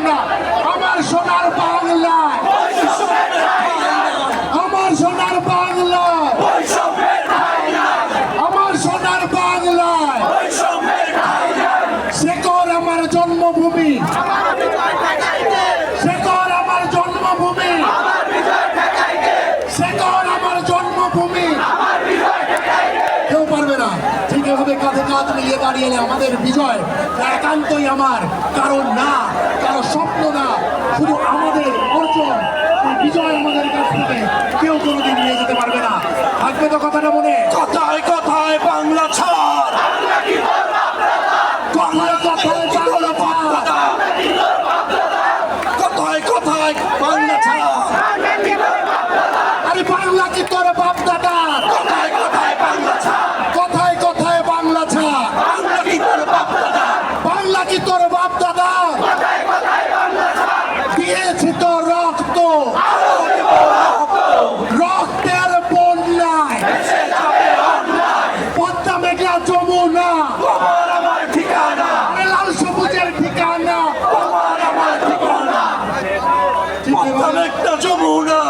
আমরা। আমার সোনার বাংলা। আমার সোনার বাংলা। আমার সোনার বাংলা। শেখর আমার জন্মভূমি। শেখর আমার জন্মভূমি। শেখর কেউ পারবে না। ঠিক এভাবে কাঁধে কাঁধ মিলিয়ে দাঁড়িয়ে আমাদের বিজয় একান্তই আমার। কারণ না কারও স্বপ্ন না শুধু আমাদের অর্জন। বিজয় আমাদের কাছ থেকে কেউ কোনোদিন নিয়ে যেতে পারবে না। থাকবে তো কথাটা মনে? কথায় কথায় বাংলা ছাড়া কথায় কথায় বাংলা কথায় কথায় বাংলা ছাড়া আরে বাংলা কি তোর দাদা দিয়েছি তো রক্ত। রক্তের বন্যায়। পদ্মা মেঘলা যমুনা। লাল সবুজের ঠিকানা। পদ্মা মেঘলা যমুনা।